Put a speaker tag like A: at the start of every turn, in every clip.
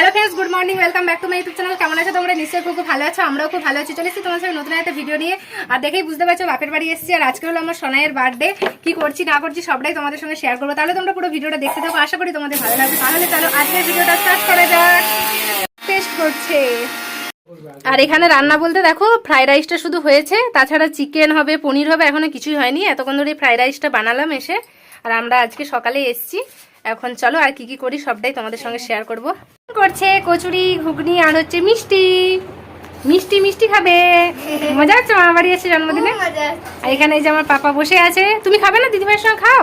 A: Hello friends good morning welcome back to my YouTube channel কেমন আছো তোমরা? নিশ্চয়ই খুব ভালো আছো, আমরাও খুব ভালো আছি। চলে এসেছি তোমার সাথে নতুন একটা ভিডিও নিয়ে। আর দেখেই বুঝতে পারছ, বাপের বাড়ি এসেছি। আর আজকে হলো আমার সোনাইয়ের বার্থডে কি করছি, না করছি, সবটাই তোমাদের সঙ্গে শেয়ার করব। তাহলে তোমরা পুরো ভিডিওটা দেখতে থাকো। আশা করি তোমাদের ভালো লাগবে। তাহলে চলো, আজকের ভিডিওটা স্টার্ট করা যাক। টেস্ট করছে। আর এখানে রান্না বলতে দেখো ফ্রাইড রাইসটা শুধু হয়েছে। তাছাড়া চিকেন হবে, পনির হবে, এখনও কিছুই হয়নি। এতক্ষণ ধরে ফ্রাইড রাইসটা বানালাম এসে। আর আমরা আজকে সকালে এসেছি। এখন চলো, আর কি কি করি, সবটাই তোমাদের সঙ্গে শেয়ার করব। করছে কচুরি ঘুগনি আর হচ্ছে মিষ্টি। মিষ্টি মিষ্টি খাবে। মজা হচ্ছে মামা বাড়ি এসে জন্মদিনে? আর এখানে এই যে আমার পাপা বসে আছে। তুমি খাবে না দিদিভাইয়ের সঙ্গে? খাও।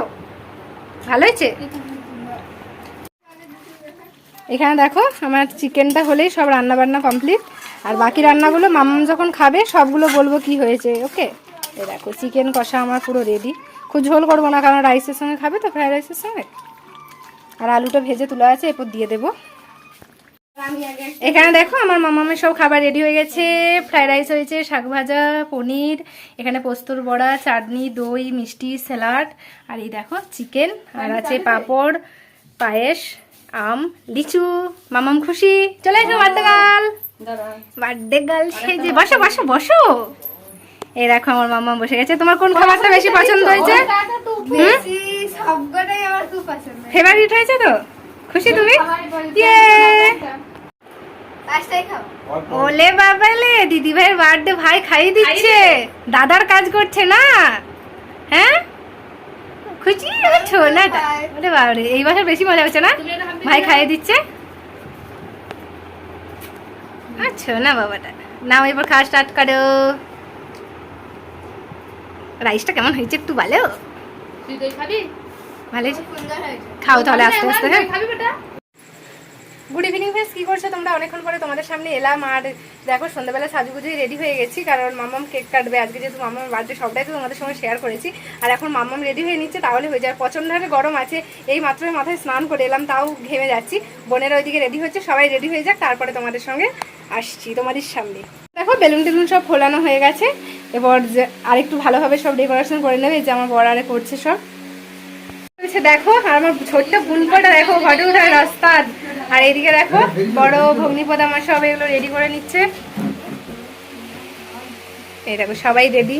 A: ভালো হয়েছে? এখানে দেখো আমার চিকেনটা হলেই সব রান্না বান্না কমপ্লিট। আর বাকি রান্নাগুলো মাম্মাম যখন খাবে সবগুলো বলব কি হয়েছে ওকে? এই দেখো চিকেন কষা আমার পুরো রেডি খুব ঝোল করব না কারণ রাইসের সঙ্গে খাবে তো ফ্রাইড রাইসের সঙ্গে? আর আলুটা ভেজে তোলা আছে এরপর দিয়ে দেবো। এখানে দেখো আমার মামামের সব খাবার রেডি হয়ে গেছে। ফ্রাইড রাইস হয়েছে শাক ভাজা পনির এখানে পোস্তর বড়া চাটনি দই মিষ্টি স্যালাড আর এই দেখো চিকেন আর আছে পাপড় পায়েস আম লিচু। মামাম খুশি? চলে এসো বার্থডে গাল বার্থডে গাল সেজে বসো বসো বসো। এই দেখো আমার মামা বসে গেছে। তোমার কোন খাবারটা বেশি পছন্দ হয়েছে?
B: সবকটাই আমার খুব পছন্দ
A: ফেভারিট হয়েছে তো? খুশি তুমি? ইয়ে ওলে বাবালে দিদি ভাইয়ের বার্থডে ভাই খাইয়ে দিচ্ছে। দাদার কাজ করছে না। হ্যাঁ? খুশি ছোলাটা ওরে বাবারে এই বছর বেশি মজা হচ্ছে না? ভাই খাইয়ে দিচ্ছে? আচ্ছা না বাবাটা। নাও এবার খাওয়া স্টার্ট করো। রাইসটা কেমন হয়েছে একটু ভালো
C: তুই দই খাবি?
A: ভালো হয়েছে?
B: সুন্দর হয়েছে।
A: খাও তাহলে আস্তে আস্তে হ্যাঁ?
C: খাবি বেটা।
A: গুড ইভিনিং ফ্রেন্ডস কি করছ তোমরা? অনেকক্ষণ পরে তোমাদের সামনে এলাম। আর দেখো, সন্ধ্যাবেলা সাজুগুজুই রেডি হয়ে গেছি। কারণ মামাম কেক কাটবে। আজকে যেহেতু মামার বার্থডে সবটাই তো তোমাদের সঙ্গে শেয়ার করেছি। আর এখন মামাম রেডি হয়ে নিচ্ছে, তাহলে হয়ে যায় প্রচণ্ড হারে গরম আছে। এই মাত্রই মাথায় স্নান করে এলাম, তাও ঘেমে যাচ্ছি। বোনেরা ওইদিকে রেডি হচ্ছে, সবাই রেডি হয়ে যাক। তারপরে তোমাদের সঙ্গে আসছি, তোমাদের সামনে। দেখো, বেলুন টেলুন সব ফোলানো হয়ে গেছে। এবার যে আরেকটু ভালোভাবে সব ডেকোরেশন করে নেবে। যে আমার বড় আরে করছে সব। দেখো, আর আমার ছোট্ট বুনকোটা দেখো, ঘটে উঠার রাস্তা। আর এদিকে দেখো বড় ভগ্নিপদ আমার সব এগুলো রেডি করে নিচ্ছে। এই দেখো সবাই রেডি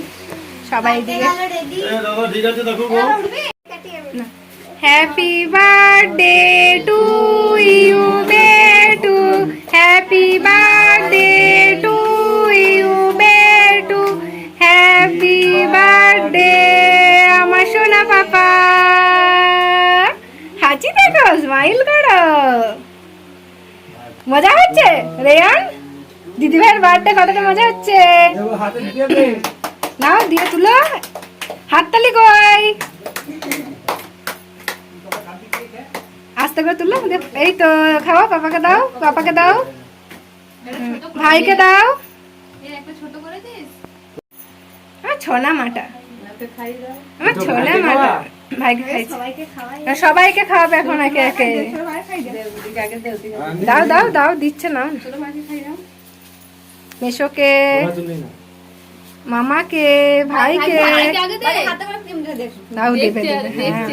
A: সবাই এদিকে
B: রেডি
D: দাদা ঠিক আছে দেখো গো।
A: হ্যাপি বার্থডে টু ইউ বেটু হ্যাপি বার্থডে টু ইউ বেটু হ্যাপি বার্থডে আমার সোনা পাপা। হাসি দেখো স্মাইল করো। মজা হচ্ছে? রেয়ান দিদি ভাইয়ের বার্থডে কতটা মজা হচ্ছে?
D: হাতে দিয়ে
A: নাও দিয়ে তুলো। হাততালি কই? আস্তে করে তুলো এই তো খাওয়া পাপাকে দাও পাপাকে দাও। ভাইকে দাও।
C: এই একটা ছোট করে দিস
A: আমার ছোনা মাটা আমার
D: তো
A: ছোনা মাটা? ভাইকে খাইছে।
B: সবাইকে
A: খাওয়াবে এখন একে একে।
C: ওদিকে আগে দে ওদিকে
A: দাও দাও দাও দিচ্ছে না।
C: ছোট মাকে খাই দাও।
A: মেশোকে মামাকে ভাইকে। দাও দেবে দেবে। হ্যাঁ।